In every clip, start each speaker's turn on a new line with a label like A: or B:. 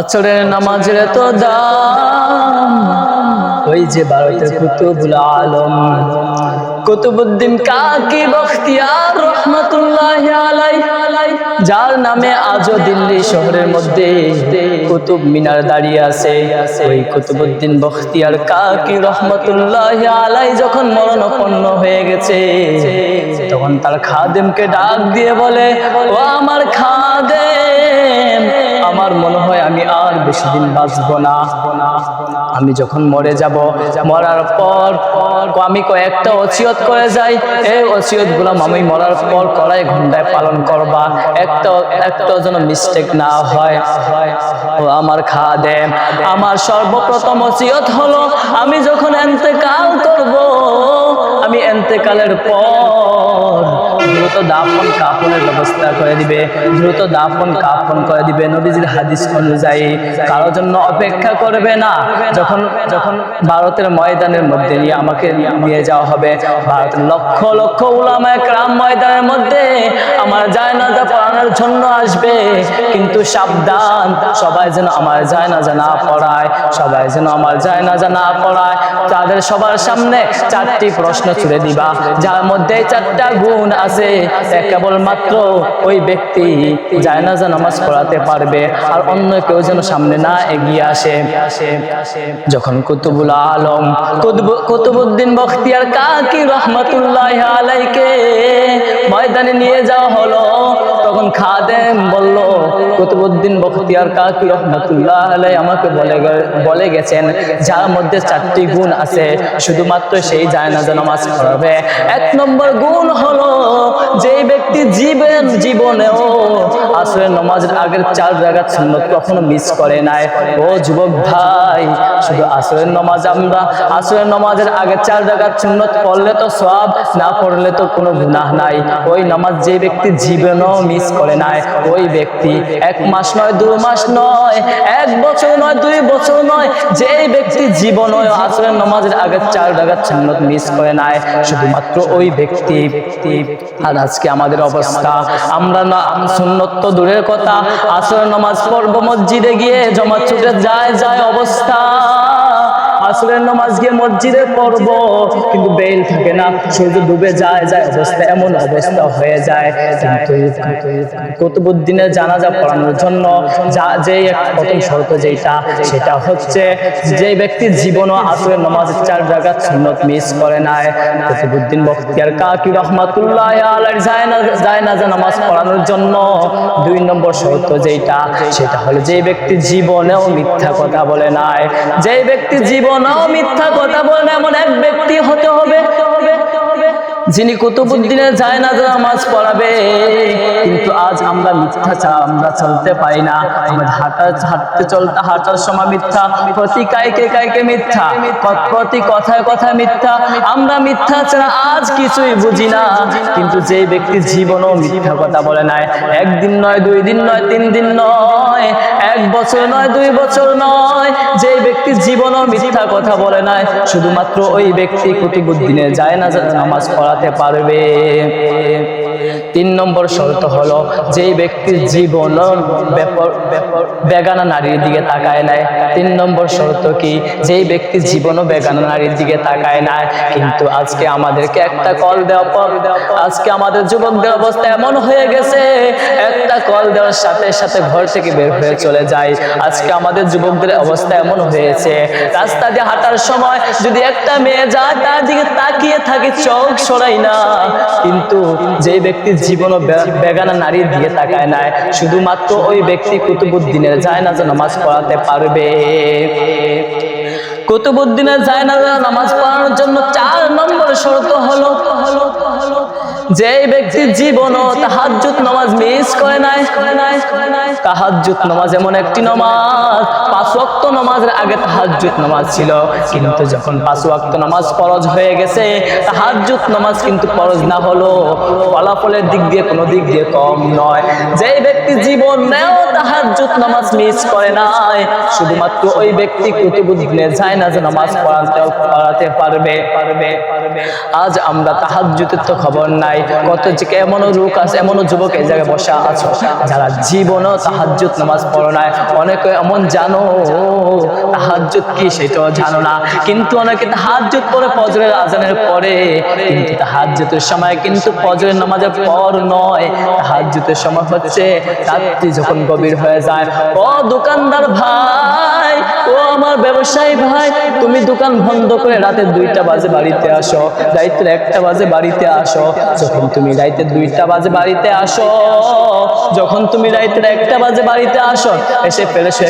A: আচরের নামাজের তো দাম। ওই যে ভারতের কুতুবুল আলম। কুতুবুদ্দিন কাকি বখতিয়ার রহমতুল্লাহ আলাই যার নামে আজও দিল্লি শহরের মধ্যে কুতুব মিনার দাঁড়িয়ে আছে। ওই কুতুবুদ্দিন বখতিয়ার কাকি রহমতুল্লাহ আলাই যখন মরণপন্ন হয়ে গেছে, তখন তার খাদেমকে ডাক দিয়ে বলে, ও আমার খাদেম আমার মনে হয় আমি আর বেশি দিন বাঁচবো না। আমি যখন মরে যাব, মরার পর আমি কয়েকটা অচিয়ত করে যাই। এই অচিয়ত গুলাম আমি মরার পর কড়াই ঘন্টায় পালন করবা। একটা একটা যেন মিস্টেক না হয়। ও আমার খাদেম, আমার সর্বপ্রথম অচিয়ত হলো, আমি যখন এন্তেকাল করব, আমি এন্তেকালের পর দাফন কাফনের ব্যবস্থা করে দিবে, দ্রুত দাফন কাফন করে দিবে নবীজির হাদিস অনুযায়ী। কারোর জন্য অপেক্ষা করবে না। যখন যখন ভারতের ময়দানের মধ্যে নিয়ে আমাকে নিয়ে যাওয়া হবে, ভারতের লক্ষ লক্ষ উলামায় ক্রাম ময়দানের মধ্যে আমার জায়নাজা পড়ানোর জন্য আসবে। কিন্তু সাবধান, সবাই যেন আমার জায়নাজা না পড়ায়, সবাই যেন আমার জায়নাজা না পড়ায়। তাদের সবার সামনে চারটি প্রশ্ন ছুড়ে দিবা, যার মধ্যে চারটা গুণ আছে। কেবলমাত্র ওই ব্যক্তি জায়নাজা নামাজ পড়াতে পারবে, আর অন্য কেউ যেন সামনে না এগিয়ে আসে। যখন কুতুবুল আলম, কুতুব- কুতুবুদ্দিন বখতিয়ার কাকি রহমতুল্লাহ আলাইকে ময়দানে নিয়ে যাওয়া হলো তখন খাদেম বলল কুতুবুদ্দিন বখতিয়ার কাকি রহমতুল্লাহ আলাই আমাকে বলে বলে গেছেন, যার মধ্যে চারটি গুণ আছে, শুধুমাত্র সেই জায়নাজা নামাজ পড়াবে। এক নম্বর গুণ হলো যে ব্যক্তি জীবন, জীবনেও আসলে নামাজের আগের চার জায়গা সুন্নত কখনো মিস করে নাই। ও যুবক ভাই, শুধু আসরের নামাজ আমরা, আসরের নামাজের আগে চার জায়গা সুন্নত পড়লে তো সব না পড়লে তো কোনো গুনাহ নাই। ওই নামাজ যে ব্যক্তি জীবনেও মিস করে নাই। ওই ব্যক্তি এক মাস নয়, দু মাস নয়, এক বছর নয়, দুই বছর নয় যে ব্যক্তি জীবন আসরের নামাজের আগে চার জায়গা সুন্নত মিস করে নাই, শুধুমাত্র ওই ব্যক্তি। আর আজকে আমাদের অবস্থা, আমরা না, সুন্নত তো দূরের কথা, আসরের নামাজ পড়ব মসজিদে গিয়ে জমা ছুটে যায় যায় অবস্থা। আসরের নামাজ গিয়ে মসজিদে পড়ব, কিন্তু বেল থাকে না, সূর্য ডুবে যায় যায় অবস্থা এমন অবস্থা হয়ে যায়। কিন্তু কুতুবুদ্দিনের জানাজা পড়ানোর জন্য যা যে প্রথম শর্ত যেটা সেটা হচ্ছে যে ব্যক্তি জীবনও আসরের নামাজের চার জায়গা সুন্নত মিস করে নাই। কুতুবুদ্দিন বখতিয়ার কাকি রহমাতুল্লাহ আলাইহির জায়নাজা নামাজ পড়ানোর জন্য দুই নম্বর শর্ত যেটা সেটা হলো যে ব্যক্তি জীবনেও মিথ্যা কথা বলে নাই। যে ব্যক্তি মিথ্যা কথা বলে না এমন এক ব্যক্তি হতে হবে। যিনি কুতুবুদ্দিনে যায় না জায়নাজা নামাজ পড়াবে, কিন্তু আজ আমরা মিথ্যা চা আমরা চলতে পারি না। আমরা হাঁটা, হাঁটতে চলতে, হাঁটার সময় মিথ্যা, প্রতি কাইকে কাইকে মিথ্যা প্রতি কথায় কথায় মিথ্যা। আমরা মিথ্যা ছাড়া আজ কিছুই বুঝি না, কিন্তু যে ব্যক্তি জীবনও মিথ্যা কথা বলে নাই, একদিন নয়, দুই দিন নয়, তিন দিন নয়, এক বছর নয়, দুই বছর নয় যে ব্যক্তি জীবনও মিথ্যা কথা বলে নাই, শুধুমাত্র ওই ব্যক্তি কুতুবুদ্দিনের যায় না নামাজ পড়াতে পারবে। তিন নম্বর শর্ত হলো, যেই ব্যক্তির জীবন বেগানা নারীর দিকে তাকায় নাই। তিন নম্বর শর্ত কি? যেই ব্যক্তি জীবনও বেগানা নারীর দিকে তাকায় নাই। কিন্তু আজকে আমাদেরকে একটা কল দেওয়া পর, আজকে আমাদের যুবকদের অবস্থা এমন হয়ে গেছে, একটা কল দেওয়ার সাথে সাথে ঘর থেকে বের হয়ে চলে যায় আজকে আমাদের যুবকদের অবস্থা এমন হয়েছে, রাস্তা দিয়ে হাঁটার সময় যদি একটা মেয়ে যায়, তার দিকে তাকিয়ে থাকে, চোখ সরাই না। কিন্তু যে ব্যক্তি জীবন বেগানা নারীর দিকে তাকায় নাই। শুধুমাত্র ওই ব্যক্তি কুতুবুদ্দিনের যায় না যে নামাজ পড়াতে পারবে। কুতুবুদ্দিনের যায় না নামাজ পড়ানোর জন্য চার নম্বর শর্ত হলো হলো যে ব্যক্তির জীবন তাহাজ্জুদ নামাজ মিস করে নাই, তাহাজ্জুদ নামাজ এমন একটি নামাজ। পাঁচ ওয়াক্ত নামাজের আগে তাহাজ্জুদ নামাজ ছিল। কিন্তু যখন পাঁচ ওয়াক্ত নামাজ ফরজ হয়ে গেছে, তাহাজ্জুদ নামাজ কিন্তু ফরজ না হলো। ফলাফলের দিক দিয়ে কোনো দিক দিয়ে কম নয়। যে ব্যক্তি জীবন নেও তাহাজ্জুদ নামাজ মিস করে নাই। শুধুমাত্র ওই ব্যক্তি কুতুবুদ্দিনে যায় না যে নামাজ পড়াতে পড়াতে পারবে পারবে পারবে। আজ আমরা তাহাজ্জুদের তো খবর নাই। কত এমনও লোক আছে, এমনও যুবক এই জায়গায় বসা আছো। যারা জীবনও তাহাজ্জুদ নামাজ পড়ো নাই, অনেকে এমন জানো, তাহাজ্জুদ কি সেটাও জানো না। কিন্তু অনেকে তাহাজ্জুদ পরে ফজরের আজানের পরে, কিন্তু তাহাজ্জুদের সময় কিন্তু ফজরের নামাজের পর নয়। তাহাজ্জুদের সময় হচ্ছে রাত্রি যখন গভীর হয়ে যায়। ও দোকানদার ভাই, ও আমার ব্যবসায়ী ভাই, তুমি দোকান বন্ধ করে রাতে দুইটা বাজে বাড়িতে আসো রাইতের একটা বাজে বাড়িতে আসো। যখন তুমি রাইতে দুইটা বাজে বাড়িতে আসো, যখন তুমি রাইতে একটা বাজে বাড়িতে আসো, এসে ফেলে সে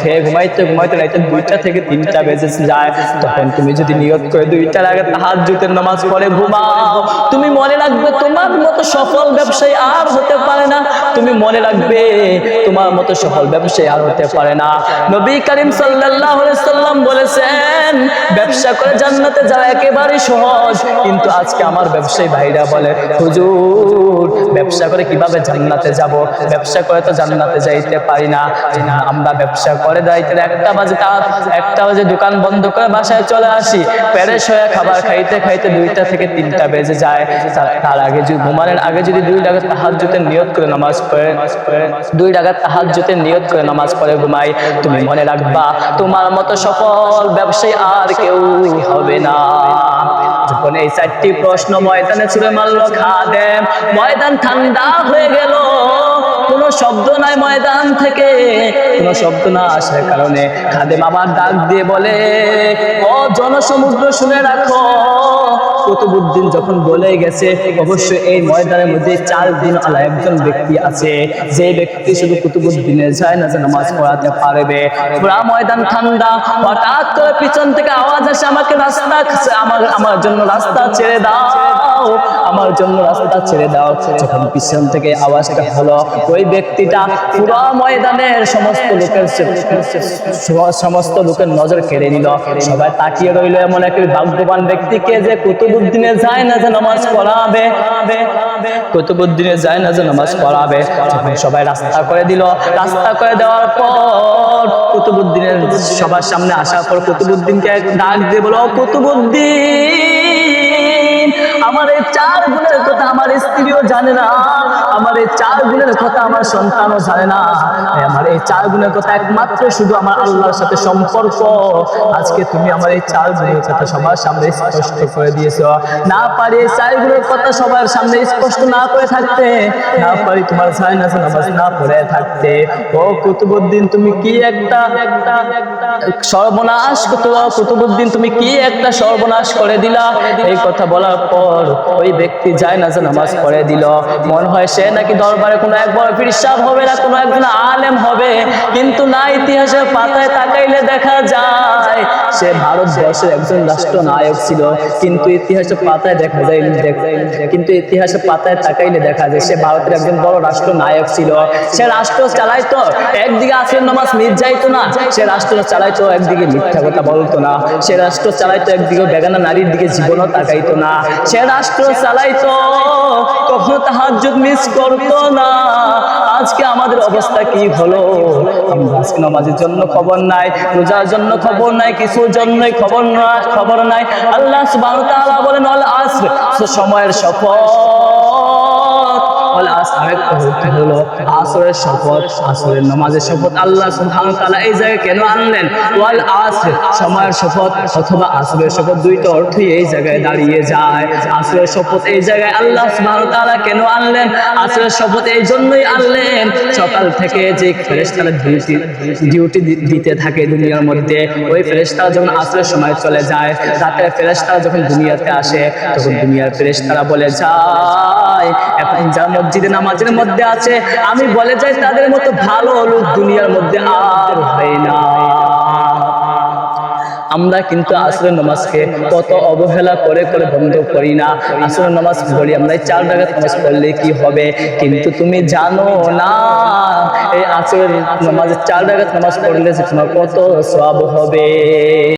A: খেয়ে ঘুমাইতে ঘুমাইতে রাইতে দুইটা থেকে তিনটা বেজে যায়। তখন তুমি যদি নিয়ত করে দুইটার আগে হাত জুতের নামাজ পড়ে ঘুমাও, তুমি মনে রাখবে তোমার মতো সফল ব্যবসায়ী আর হতে পারে না। তুমি মনে রাখবে, তোমার মতো সফল ব্যবসায়ী আর হতে পারে না। নবী করিম সাল্লাল্লাহু আলাইহি সাল্লাম বলেছেন, ব্যবসা করে জান্নাতে যাওয়া একেবারেই সহজ। কিন্তু আজকে আমার ব্যবসায়ী ভাইরা বলে, হুজুর, ব্যবসা করে কীভাবে জান্নাতে যাব? ব্যবসা করে তো জান্নাতে যাইতে পারি না। না, আমরা ব্যবসা করে যাইতে একটা বাজে তা একটা বাজে দোকান বন্ধ করে বাসায় চলে আসি। প্যারেস হয়ে খাবার খাইতে খাইতে দুইটা থেকে তিনটা বেজে যায়। তার- তার আগে যদি ঘুমানোর আগে যদি দুই টাকা তাহাজ্জুদের নিয়ত করে নামাজ পড়ে, দুই টাকা তাহাজ্জুদের নিয়ত করে নামাজ পড়ে ঘুমাই। তুমি মনে রাখবা, তোমার মতো সফল ব্যবসায়ী আর কেউ হবে না। চারটি প্রশ্ন ময়দানে ছুড়ে মারলো ময়দান ঠান্ডা হয়ে গেল। কোনো শব্দ নাই ময়দান থেকে, কোনো শব্দ না আসার কারণে খাদেম আবার ডাক দিয়ে বলে, ও জনসমুদ্র শুনে রাখো কুতুবুদ্দিন যখন বলে গেছে, অবশ্যই এই ময়দানের মধ্যে চার দিন আলা একজন ব্যক্তি আছে। যে ব্যক্তি শুধু কুতুবুদ্দিনের যায় না, যে নামাজ পড়াতে পারবে। পুরা ময়দান ঠান্ডা। হঠাৎ করে পিছন থেকে আওয়াজ আসে, আমাকে রাস্তা, আমার আমার জন্য রাস্তা ছেড়ে দাও। আমার জন্য রাস্তা ছেড়ে দাও। যখন পিছন থেকে আওয়াজটা হলো, ওই ব্যক্তিটা পুরো ময়দানের সমস্ত লোকের সমস্ত লোকের নজর কেড়ে নিল। সবাই তাকিয়ে রইল এমন এক ভাগ্যবান ব্যক্তিকে যে কুতুবুদ্দিনে যায় না যে নামাজ পড়াবে। কুতুবুদ্দিনে যায় না যে নামাজ পড়াবে। সবাই রাস্তা করে দিল, রাস্তা করে দেওয়ার পর কুতুবুদ্দিনের সবার সামনে আসার পর কুতুবুদ্দিনকে ডাক দিয়ে বলো কুতুবুদ্দিন! আমার এই চার গুণের কথা আমার স্ত্রীও জানে না। আমার এই চার গুণের কথা আমার সন্তানও জানে না। আমার এই চার গুণের কথা একমাত্র শুধু আমার আল্লাহর সাথে সম্পর্ক। আজকে তুমি আমার এই চার গুণের কথা সবার সামনে স্পষ্ট করে দিয়েছ। না পারি এই চার গুণের কথা সবার সামনে স্পষ্ট না করে থাকতে। না পারি তোমার না নামাজ না পড়ে থাকতে। ও কুতুবুদ্দিন তুমি কি একটা সর্বনাশ কুতু- কুতুবুদ্দিন তুমি কি একটা সর্বনাশ করে দিলা? এই কথা বলার পর ওই ব্যক্তি যায় না যে নামাজ পড়ে দিল। মনে হয় সে নাকি দরবারে কোনো একবার ফিরসাব হবে না, কোনো একজন আলেম হবে। কিন্তু না ইতিহাসের পাতায় তাকাইলে দেখা যায় সে ভারতবর্ষের একজন রাষ্ট্রনায়ক ছিল। কিন্তু ইতিহাসের পাতায় দেখা যায় কিন্তু ইতিহাসের পাতায় তাকাইলে দেখা যায় সে ভারতের একজন বড় রাষ্ট্রনায়ক ছিল। সে রাষ্ট্র চালাইতো, একদিকে আসের নামাজ মিট যাইতো না, সে রাষ্ট্র চালাইতো, একদিকে মিথ্যা কথা বলতো না। সে রাষ্ট্র চালাইতো, একদিকে বেগানা নারীর দিকে জীবনও তাকাইতো না। সে রাষ্ট্র চালাইতো, কখনো তাহাজ্জুদ মিস করতো না। আজকে আমাদের অবস্থা কি হলো? আজকে নামাজের জন্য খবর নাই, রোজার জন্য খবর নাই, কিছুর জন্যই খবর খবর নাই। আল্লাহ বলেন সময়ের আসর হলো আসরের শপথ, আসরের নামাজের শপথ। আল্লাহ সুবহানাহু ওয়া তাআলা এই জায়গায় কেন আনলেন? ওয়াল আসর, সময়ের শপথ অথবা আসরের শপথ দুইটা অর্থই এই জায়গায় দাঁড়িয়ে যায়। আসরের শপথ এই জায়গায় আল্লাহ সুবহানাহু ওয়া তাআলা কেন আনলেন? আসরের শপথ এই জন্যই আনলেন। সকাল থেকে যে ফেরেশতারা ডিউটি ডিউটি দিতে থাকে দুনিয়ার মধ্যে, ওই ফেরেশতারা যখন আসরের সময় চলে যায়, রাতের ফেরেশতারা যখন দুনিয়াতে আসে, তখন দুনিয়ার ফেরেশতারা বলে যায় এখন যারা মসজিদে নামাজের মধ্যে আছে। আমি বলে যাই, তাদের মতো ভালো লোক দুনিয়ার মধ্যে আর হয় না। আমরা কিন্তু আসরের নামাজকে কত অবহেলা করে করে বন্ধ করি না। আসরের নামাজ পড়ি আমরা চার টাকা নামাজ পড়লে কি হবে? কিন্তু তুমি জানো না, এই আসরের নামাজের চার টাকা নামাজ পড়লে তোমার কত সব হবে।